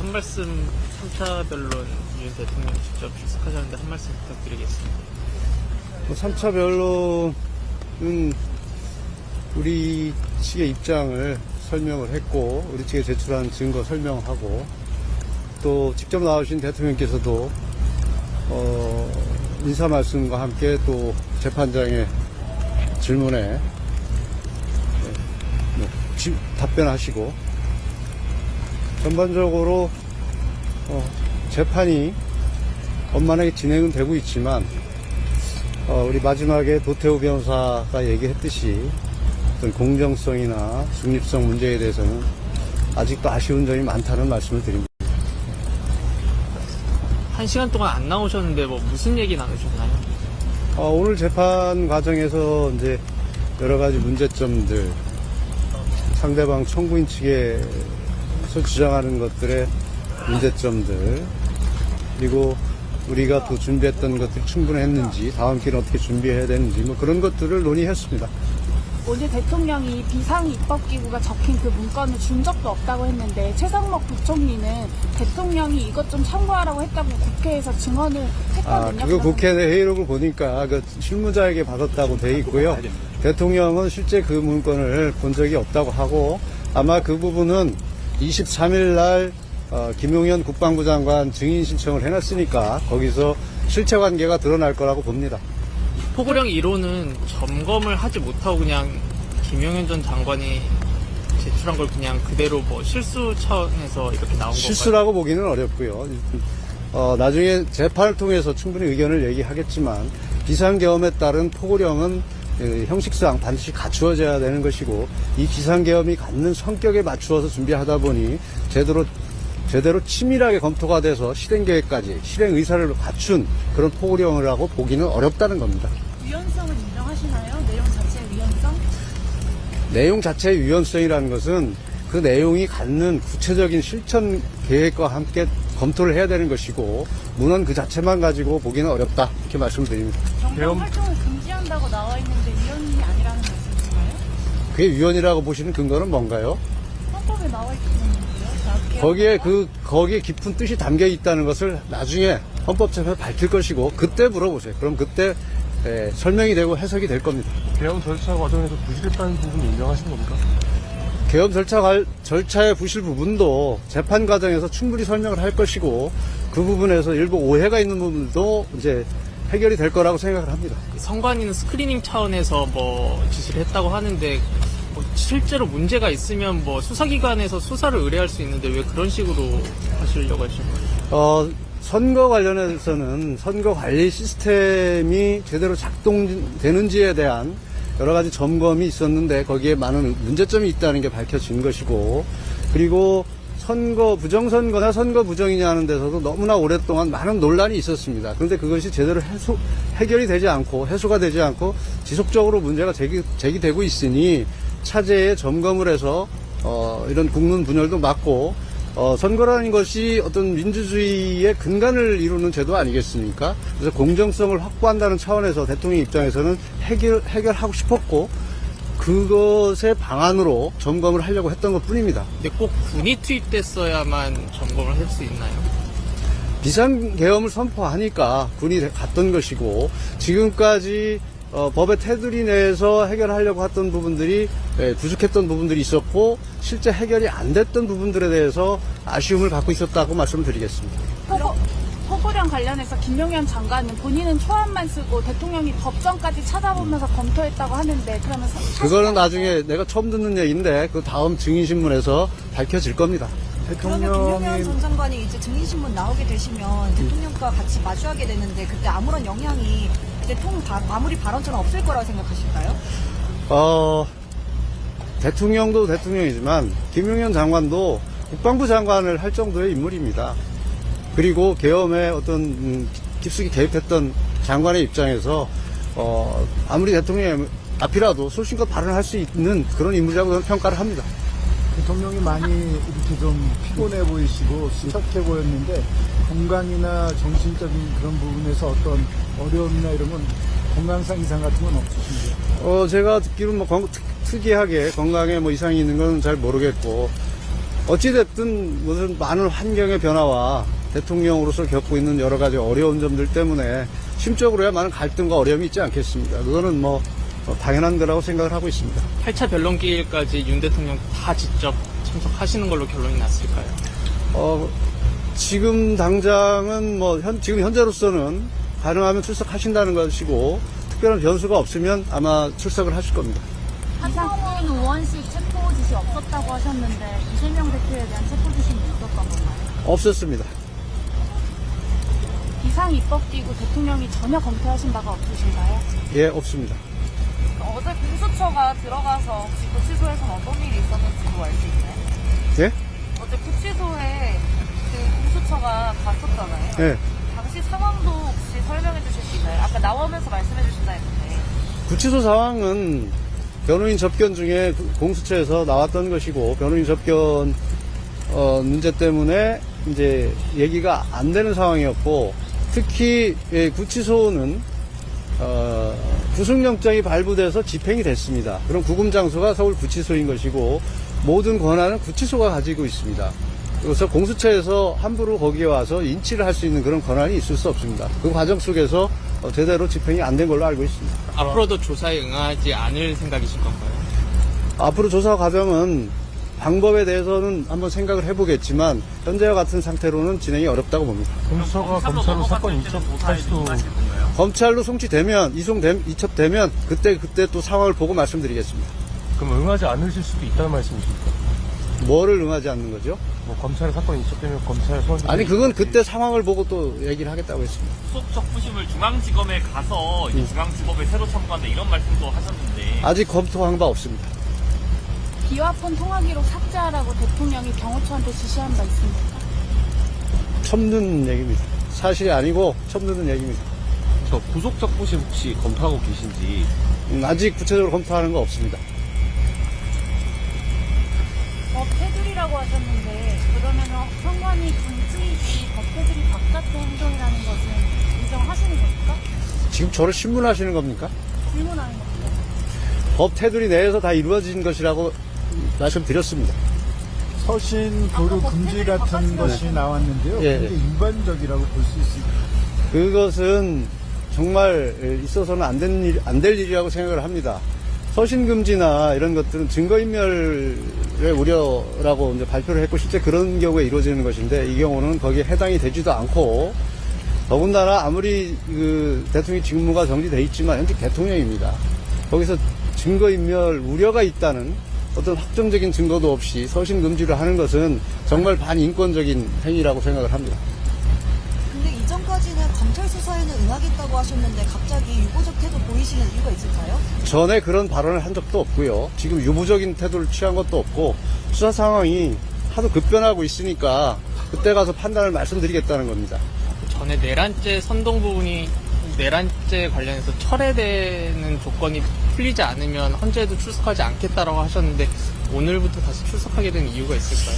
한 말씀 3차 변론 윤 대통령 직접 출석하셨는데 한 말씀 부탁드리겠습니다. 3차 변론은 우리 측의 입장을 설명을 했고, 우리 측에 제출한 증거 설명하고, 또 직접 나오신 대통령께서도, 어, 인사 말씀과 함께 또 재판장의 질문에 네, 뭐, 지- 답변하시고, 전반적으로, 어, 재판이 원만하게 진행은 되고 있지만, 어, 우리 마지막에 도태우 변호사가 얘기했듯이 어떤 공정성이나 중립성 문제에 대해서는 아직도 아쉬운 점이 많다는 말씀을 드립니다. 한 시간 동안 안 나오셨는데 뭐 무슨 얘기 나누셨나요? 어, 오늘 재판 과정에서 이제 여러 가지 문제점들, 상대방 청구인 측에서 주장하는 것들의 문제점들, 그리고 우리가 또 준비했던 것들이 충분했는지, 다음 기회는 어떻게 준비해야 되는지, 뭐 그런 것들을 논의했습니다. 오늘 대통령이 비상 입법기구가 적힌 그 문건을 준 적도 없다고 했는데 최상목 부총리는 대통령이 이것 좀 참고하라고 했다고 국회에서 증언을 아, 했거든요. 그거 그러면 국회 내 회의록을 보니까 그 실무자에게 받았다고 돼 있고요. 대통령은 실제 그 문건을 본 적이 없다고 하고 아마 그 부분은 23일 날 어, 김용현 국방부 장관 증인 신청을 해놨으니까 거기서 실체 관계가 드러날 거라고 봅니다. 포고령 1호는 점검을 하지 못하고 그냥 김용현 전 장관이 제출한 걸 그냥 그대로 뭐 실수 차원에서 이렇게 나온 건가요? 실수라고 보기는 어렵고요. 어, 나중에 재판을 통해서 충분히 의견을 얘기하겠지만 비상계엄에 따른 포고령은 어, 형식상 반드시 갖추어져야 되는 것이고 이 비상계엄이 갖는 성격에 맞추어서 준비하다 보니 제대로 제대로 치밀하게 검토가 돼서 실행 계획까지 실행 의사를 갖춘 그런 포고령이라고 보기는 어렵다는 겁니다. 유연성을 인정하시나요? 내용 자체의 유연성? 내용 자체의 유연성이라는 것은 그 내용이 갖는 구체적인 실천 계획과 함께 검토를 해야 되는 것이고 문헌 그 자체만 가지고 보기는 어렵다 이렇게 말씀드립니다. 정당 활동을 금지한다고 나와 있는 그게 위헌이라고 보시는 근거는 뭔가요? 헌법에 나와 있는데요. 거기에 그 거기에 깊은 뜻이 담겨 있다는 것을 나중에 헌법재판에 밝힐 것이고 그때 물어보세요. 그럼 그때 에, 설명이 되고 해석이 될 겁니다. 개헌 절차 과정에서 부실했다는 부분 인정하시는 겁니까? 개업 절차 관- 절차의 부실 부분도 재판 과정에서 충분히 설명을 할 것이고 그 부분에서 일부 오해가 있는 부분도 이제 해결이 될 거라고 생각을 합니다. 선관위는 스크리닝 차원에서 뭐 지시를 했다고 하는데 뭐 실제로 문제가 있으면 뭐 수사기관에서 수사를 의뢰할 수 있는데 왜 그런 식으로 하시려고 하시는 거예요? 어, 선거 관련해서는 선거 관리 시스템이 제대로 작동되는지에 대한 여러 가지 점검이 있었는데 거기에 많은 문제점이 있다는 게 밝혀진 것이고 그리고 선거 부정선거나 선거 부정이냐 하는 데서도 너무나 오랫동안 많은 논란이 있었습니다. 그런데 그것이 제대로 해소, 해결이 되지 않고 해소가 되지 않고 지속적으로 문제가 제기, 제기되고 있으니 차제에 점검을 해서 어, 이런 국민 분열도 막고 어, 선거라는 것이 어떤 민주주의의 근간을 이루는 제도 아니겠습니까? 그래서 공정성을 확보한다는 차원에서 대통령 입장에서는 해결, 해결하고 싶었고, 그것의 방안으로 점검을 하려고 했던 것 뿐입니다. 근데 꼭 군이 투입됐어야만 점검을 할 수 있나요? 비상계엄을 선포하니까 군이 갔던 것이고, 지금까지 어, 법의 테두리 내에서 해결하려고 했던 부분들이 예, 부족했던 부분들이 있었고 실제 해결이 안 됐던 부분들에 대해서 아쉬움을 갖고 있었다고 말씀을 드리겠습니다. 관련해서 김용현 장관은 본인은 초안만 쓰고 대통령이 법정까지 찾아보면서 검토했다고 하는데 그러면 사- 그거는 나중에 내가 처음 듣는 얘기인데 그 다음 증인신문에서 밝혀질 겁니다. 그러면 김용현 전 장관이 이제 증인신문 나오게 되시면 대통령과 같이 마주하게 되는데 그때 아무런 영향이 이제 통 바- 마무리 발언처럼 없을 거라고 생각하실까요? 어, 대통령도 대통령이지만 김용현 장관도 국방부 장관을 할 정도의 인물입니다. 그리고 계엄에 어떤 음, 깊숙이 개입했던 장관의 입장에서 어, 아무리 대통령 앞이라도 소신껏 발언할 수 있는 그런 인물이라고 저는 평가를 합니다. 대통령이 많이 이렇게 좀 피곤해 보이시고 수척해 보였는데 건강이나 정신적인 그런 부분에서 어떤 어려움이나 이런 건 건강상 이상 같은 건 없으신가요? 어, 제가 듣기로는 뭐 건- 특- 특이하게 건강에 뭐 이상이 있는 건 잘 모르겠고, 어찌됐든 무슨 많은 환경의 변화와 대통령으로서 겪고 있는 여러 가지 어려운 점들 때문에 심적으로야 많은 갈등과 어려움이 있지 않겠습니까? 그거는 뭐 어, 당연한 거라고 생각을 하고 있습니다. 8차 변론기일까지 윤 대통령 다 직접 참석하시는 걸로 결론이 났을까요? 어, 지금 당장은 뭐 현, 지금 현재로서는 가능하면 출석하신다는 것이고 특별한 변수가 없으면 아마 출석을 하실 겁니다. 한성훈 의원실 체포 지시 없었다고 하셨는데 이재명 대표에 대한 체포 지시는 있었던 건가요? 없었습니다. 비상 입법 기구 대통령이 전혀 검토하신 바가 없으신가요? 예, 없습니다. 어제 공수처가 들어가서 혹시 구치소에서는 어떤 일이 있었는지도 알 수 있나요? 예? 어제 구치소에 그 공수처가 갔었잖아요. 예. 당시 상황도 혹시 설명해 주실 수 있나요? 아까 나오면서 말씀해 주신다 했는데. 구치소 상황은 변호인 접견 중에 그 공수처에서 나왔던 것이고 변호인 접견 어, 문제 때문에 이제 얘기가 안 되는 상황이었고 특히 예, 구치소는 어, 구속영장이 발부돼서 집행이 됐습니다. 그럼 구금 장소가 서울 구치소인 것이고 모든 권한은 구치소가 가지고 있습니다. 그래서 공수처에서 함부로 거기에 와서 인치를 할 수 있는 그런 권한이 있을 수 없습니다. 그 과정 속에서 어, 제대로 집행이 안 된 걸로 알고 있습니다. 앞으로도 조사에 응하지 않을 생각이실 건가요? 앞으로 조사 과정은 방법에 대해서는 한번 생각을 해보겠지만 현재와 같은 상태로는 진행이 어렵다고 봅니다. 공수처가 검찰로 사건 인척할 수도 검찰로 송치되면 이송됨 이첩되면 그때 그때 또 상황을 보고 말씀드리겠습니다. 그럼 응하지 않으실 수도 있다는 말씀이십니까? 뭐를 응하지 않는 거죠? 뭐 검찰에 사건 인척되면 검찰 소환 아니 그건 그때 상황을 보고 또 얘기를 하겠다고 했습니다. 수석 적부심을 중앙지검에 가서 이제 중앙지법에 새로 청구한다 이런 말씀도 하셨는데 아직 검토한 바 없습니다. 비화폰 통화 기록 삭제하라고 대통령이 경호처한테 지시한 바 있습니까? 처음 듣는 얘기입니다. 사실이 아니고 처음 듣는 얘기입니다. 저 구속 적부심 혹시 검토하고 계신지 음, 아직 구체적으로 검토하는 거 없습니다. 법 테두리라고 하셨는데 그러면 선관위 금지이지 법 테두리 바깥의 행동이라는 것은 인정하시는 겁니까? 지금 저를 신문하시는 겁니까? 질문하는 겁니다. 법 테두리 내에서 다 이루어진 것이라고 말씀드렸습니다. 서신 아까 금지 같은 것이 나왔는데요. 예, 굉장히 예. 일반적이라고 볼 수 있습니다. 그것은 정말 있어서는 안 될 일, 안 될 일이라고 생각을 합니다. 서신 금지나 이런 것들은 증거인멸의 우려라고 이제 발표를 했고 실제 그런 경우에 이루어지는 것인데 이 경우는 거기에 해당이 되지도 않고 더군다나 아무리 그 대통령 직무가 정지돼 있지만 현직 대통령입니다. 거기서 증거인멸 우려가 있다는 어떤 확정적인 증거도 없이 서신 금지를 하는 것은 정말 반인권적인 행위라고 생각을 합니다. 근데 이전까지는 검찰 수사에는 응하겠다고 하셨는데 갑자기 유보적 태도 보이시는 이유가 있을까요? 전에 그런 발언을 한 적도 없고요. 지금 유보적인 태도를 취한 것도 없고 수사 상황이 하도 급변하고 있으니까 그때 가서 판단을 말씀드리겠다는 겁니다. 전에 내란죄 선동 부분이 내란죄 관련해서 철회되는 조건이 풀리지 않으면 헌재에도 출석하지 않겠다라고 하셨는데 오늘부터 다시 출석하게 된 이유가 있을까요?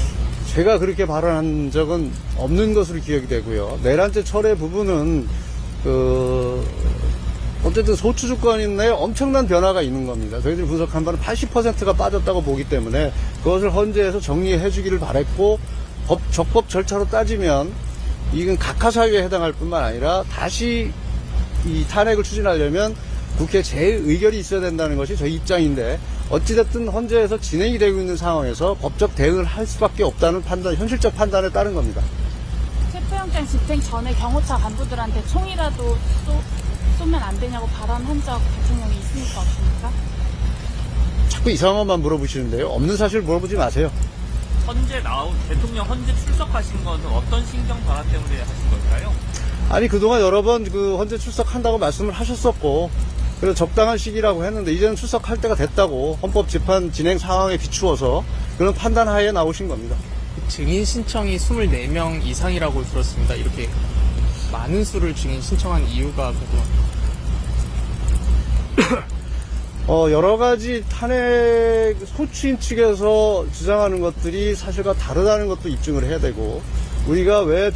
제가 그렇게 발언한 적은 없는 것으로 기억이 되고요. 내란죄 철회 부분은 그 어쨌든 소추 주권인 내에 엄청난 변화가 있는 겁니다. 저희들이 분석한 바는 80%가 빠졌다고 보기 때문에 그것을 헌재에서 정리해 주기를 바랬고 법, 적법 절차로 따지면 이건 각하사유에 해당할 뿐만 아니라 다시 이 탄핵을 추진하려면 국회 재의결이 있어야 된다는 것이 저희 입장인데 어찌됐든 헌재에서 진행이 되고 있는 상황에서 법적 대응을 할 수밖에 없다는 판단, 현실적 판단에 따른 겁니다. 체포영장 집행 전에 경호처 간부들한테 총이라도 쏘, 쏘면 안 되냐고 발언한 적 대통령이 있습니까 없습니까? 자꾸 이상한 것만 물어보시는데요. 없는 사실 물어보지 마세요. 헌재 나오 대통령 헌재 출석하신 것은 어떤 신경 변화 때문에 하신 걸까요? 아니 그동안 여러 번 그 헌재 출석한다고 말씀을 하셨었고 그래서 적당한 시기라고 했는데 이제는 출석할 때가 됐다고 헌법 재판 진행 상황에 비추어서 그런 판단 하에 나오신 겁니다. 증인 신청이 24명 이상이라고 들었습니다. 이렇게 많은 수를 증인 신청한 이유가 궁금합니다. 어, 여러 가지 탄핵 소추인 측에서 주장하는 것들이 사실과 다르다는 것도 입증을 해야 되고 우리가 왜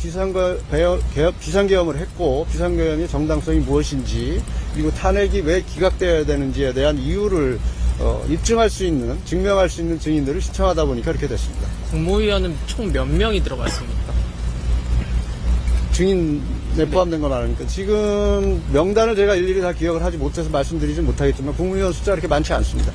비상계엄을 했고 비상계엄의 정당성이 무엇인지 그리고 탄핵이 왜 기각되어야 되는지에 대한 이유를 어, 입증할 수 있는 증명할 수 있는 증인들을 신청하다 보니까 이렇게 됐습니다. 국무위원은 총 몇 명이 들어갔습니까? 증인에 포함된 거 말하니까 지금 명단을 제가 일일이 다 기억을 하지 못해서 말씀드리진 못하겠지만 국무위원 숫자 그렇게 많지 않습니다.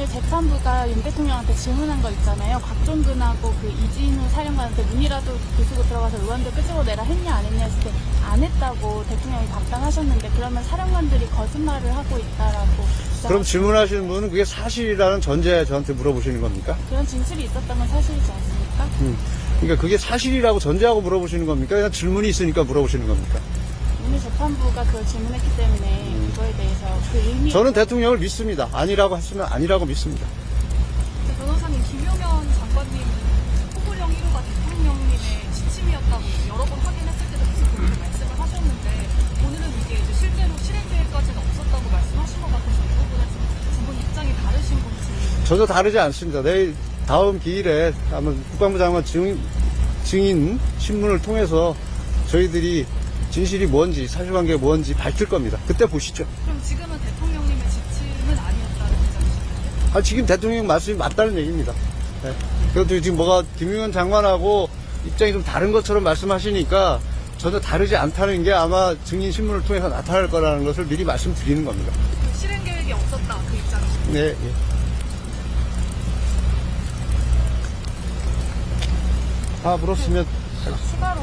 오늘 재판부가 윤 대통령한테 질문한 거 있잖아요. 곽종근하고 그 이진우 사령관한테 문이라도 부수고 들어가서 의원들 끄집어 내라 했냐 안 했냐 했을 때 안 했다고 대통령이 답변하셨는데 그러면 사령관들이 거짓말을 하고 있다라고 그럼 질문하시는 분은 그게 사실이라는 전제에 저한테 물어보시는 겁니까? 그런 진술이 있었던 건 사실이지 않습니까? 그러니까 그게 사실이라고 전제하고 물어보시는 겁니까? 그냥 질문이 있으니까 물어보시는 겁니까? 오늘 재판부가 그걸 질문했기 때문에 그거에 대해서 그 의미 저는 대통령을 믿습니다. 아니라고 했으면 아니라고 믿습니다. 변호사님 김용현 장관님 후보령 1호가 대통령님의 지침이었다고 여러 번 확인했을 때도 계속 그렇게 말씀을 하셨는데 오늘은 이게 이제 실제로 실행 계획까지는 없었다고 말씀하신 것 같아서 이 부분에 두분 입장이 다르신 건지 전혀 다르지 않습니다. 내일 다음 기일에 아마 국방부 장관 증, 증인 신문을 통해서 저희들이 진실이 뭔지 사실관계가 뭔지 밝힐 겁니다. 그때 보시죠. 그럼 지금은 대통령님의 지침은 아니었다는 입장이신가요? 아, 지금 대통령 말씀이 맞다는 얘기입니다. 네. 그것도 지금 뭐가 김용현 장관하고 입장이 좀 다른 것처럼 말씀하시니까 전혀 다르지 않다는 게 아마 증인 신문을 통해서 나타날 거라는 것을 미리 말씀드리는 겁니다. 그 실행 계획이 없었다 그 입장이신가요? 네. 예. 아, 물었으면 추가로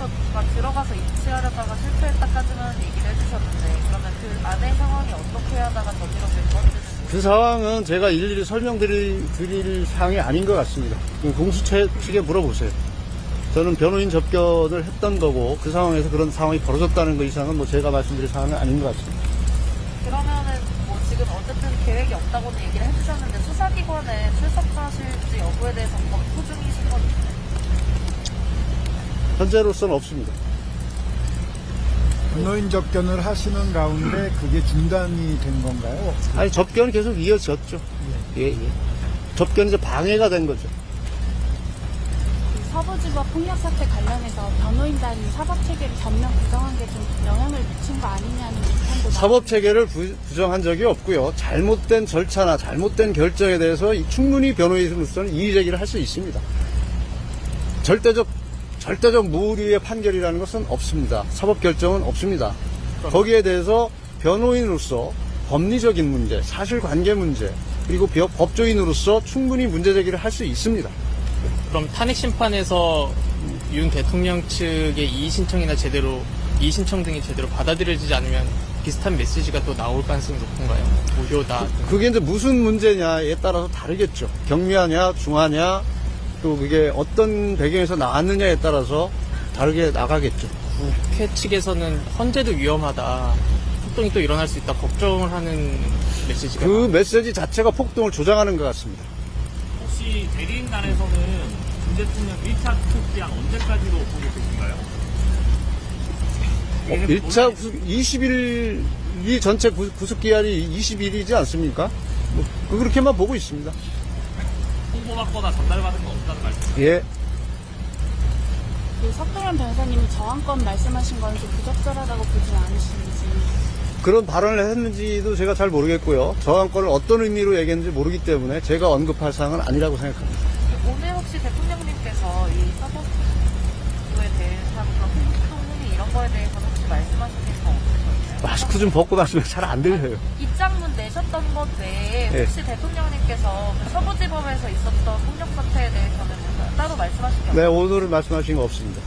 가 들어가서 입치하려다가 실패했다까지만 얘기를 해주셨는데 그러면 그 안의 상황이 어떻게 하다가 저지러진 건지 그 상황은 제가 일일이 설명드릴 드릴 사항이 아닌 것 같습니다. 그 공수처 측에 물어보세요. 저는 변호인 접견을 했던 거고 그 상황에서 그런 상황이 벌어졌다는 것 이상은 뭐 제가 말씀드릴 사항은 아닌 것 같습니다. 그러면은 뭐 지금 어쨌든 계획이 없다고는 얘기를 해주셨는데 수사기관에 출석하실지 여부에 대해서 검토 중이신 건 현재로서는 없습니다. 변호인 접견을 하시는 가운데 그게 중단이 된 건가요? 아니 접견은 계속 이어졌죠. 예, 예. 접견이 이제 방해가 된 거죠. 그 서부지법 폭력 사태 관련해서 변호인단이 사법 체계를 전면 부정한 게 좀 영향을 미친 거 아니냐는 비판도 사법 체계를 부- 부정한 적이 없고요. 잘못된 절차나 잘못된 결정에 대해서 충분히 변호인으로서는 이의 제기를 할 수 있습니다. 절대적 절대적 무리의 판결이라는 것은 없습니다. 사법 결정은 없습니다. 거기에 대해서 변호인으로서 법리적인 문제, 사실관계 문제, 그리고 벼- 법조인으로서 충분히 문제 제기를 할 수 있습니다. 그럼 탄핵 심판에서 윤 대통령 측의 이의 신청이나 제대로 이의 신청 등이 제대로 받아들여지지 않으면 비슷한 메시지가 또 나올 가능성이 높은가요? 무효다. 등. 그게 이제 무슨 문제냐에 따라서 다르겠죠. 경미하냐, 중하냐, 또 그게 어떤 배경에서 나왔느냐에 따라서 다르게 나가겠죠. 국회 측에서는 헌재도 위험하다. 폭동이 또 일어날 수 있다. 걱정을 하는 메시지가 그 메시지 자체가 폭동을 조장하는 것 같습니다. 혹시 대리인단에서는 윤 대통령 1차 투기한 언제까지로 보고 계신가요? 1차 20일이 전체 구- 구속기한이 20일이지 않습니까? 뭐, 그렇게만 보고 있습니다. 홍보받거나 전달받은 거 없다는 말씀. 예. 그 석동현 변호사님이 저항권 말씀하신 건좀 부적절하다고 보진 않으시는지 그런 발언을 했는지도 제가 잘 모르겠고요. 저항권을 어떤 의미로 얘기했는지 모르기 때문에 제가 언급할 사항은 아니라고 생각합니다. 오늘 혹시 대통령님께서 이 서버에 대해서 그런 행동이 이런 거에 대해서 혹시 말씀하신 거 없으셨나요? 마스크 좀 벗고 말씀이 잘안 들려요. 입장문 내셨던 것 외에 네. 혹시 대통령님께서 그 서부지법에서 있었던 폭력 사태에 대해서는 따로 말씀하신 게 네, 오늘은 말씀하신 거 없습니다.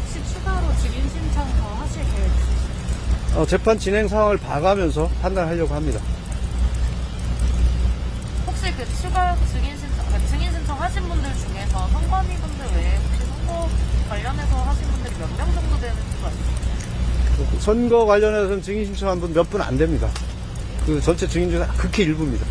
혹시 추가로 증인 신청 더 하실 계획 있으신가요? 어, 재판 진행 상황을 봐가면서 판단하려고 합니다. 혹시 그 추가 증인 신청, 그러니까 증인 신청 하신 분들 중에서 선관위 분들 외에 혹시 선거 관련해서 하신 분들이 몇 명 정도 되는 수가 있어요? 선거 관련해서는 증인 신청한 분 몇 분 안 됩니다. 그 전체 증인 중에 극히 일부입니다.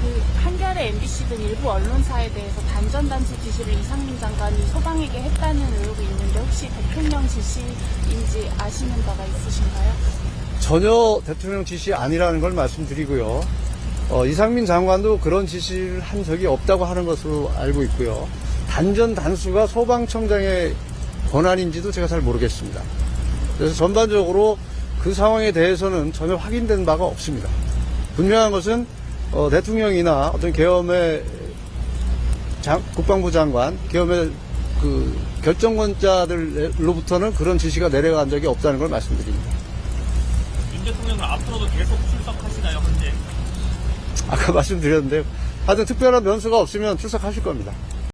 그 한겨레 MBC 등 일부 언론사에 대해서 단전 단수 지시를 이상민 장관이 소방에게 했다는 의혹이 있는데 혹시 대통령 지시인지 아시는 바가 있으신가요? 전혀 대통령 지시 아니라는 걸 말씀드리고요. 어, 이상민 장관도 그런 지시를 한 적이 없다고 하는 것으로 알고 있고요. 단전 단수가 소방청장의 권한인지도 제가 잘 모르겠습니다. 그래서 전반적으로 그 상황에 대해서는 전혀 확인된 바가 없습니다. 분명한 것은 어, 대통령이나 어떤 계엄의 장- 국방부 장관, 계엄의 그 결정권자들로부터는 그런 지시가 내려간 적이 없다는 걸 말씀드립니다. 윤 대통령은 앞으로도 계속 출석하시나요, 현재? 아까 말씀드렸는데 하여튼 특별한 변수가 없으면 출석하실 겁니다.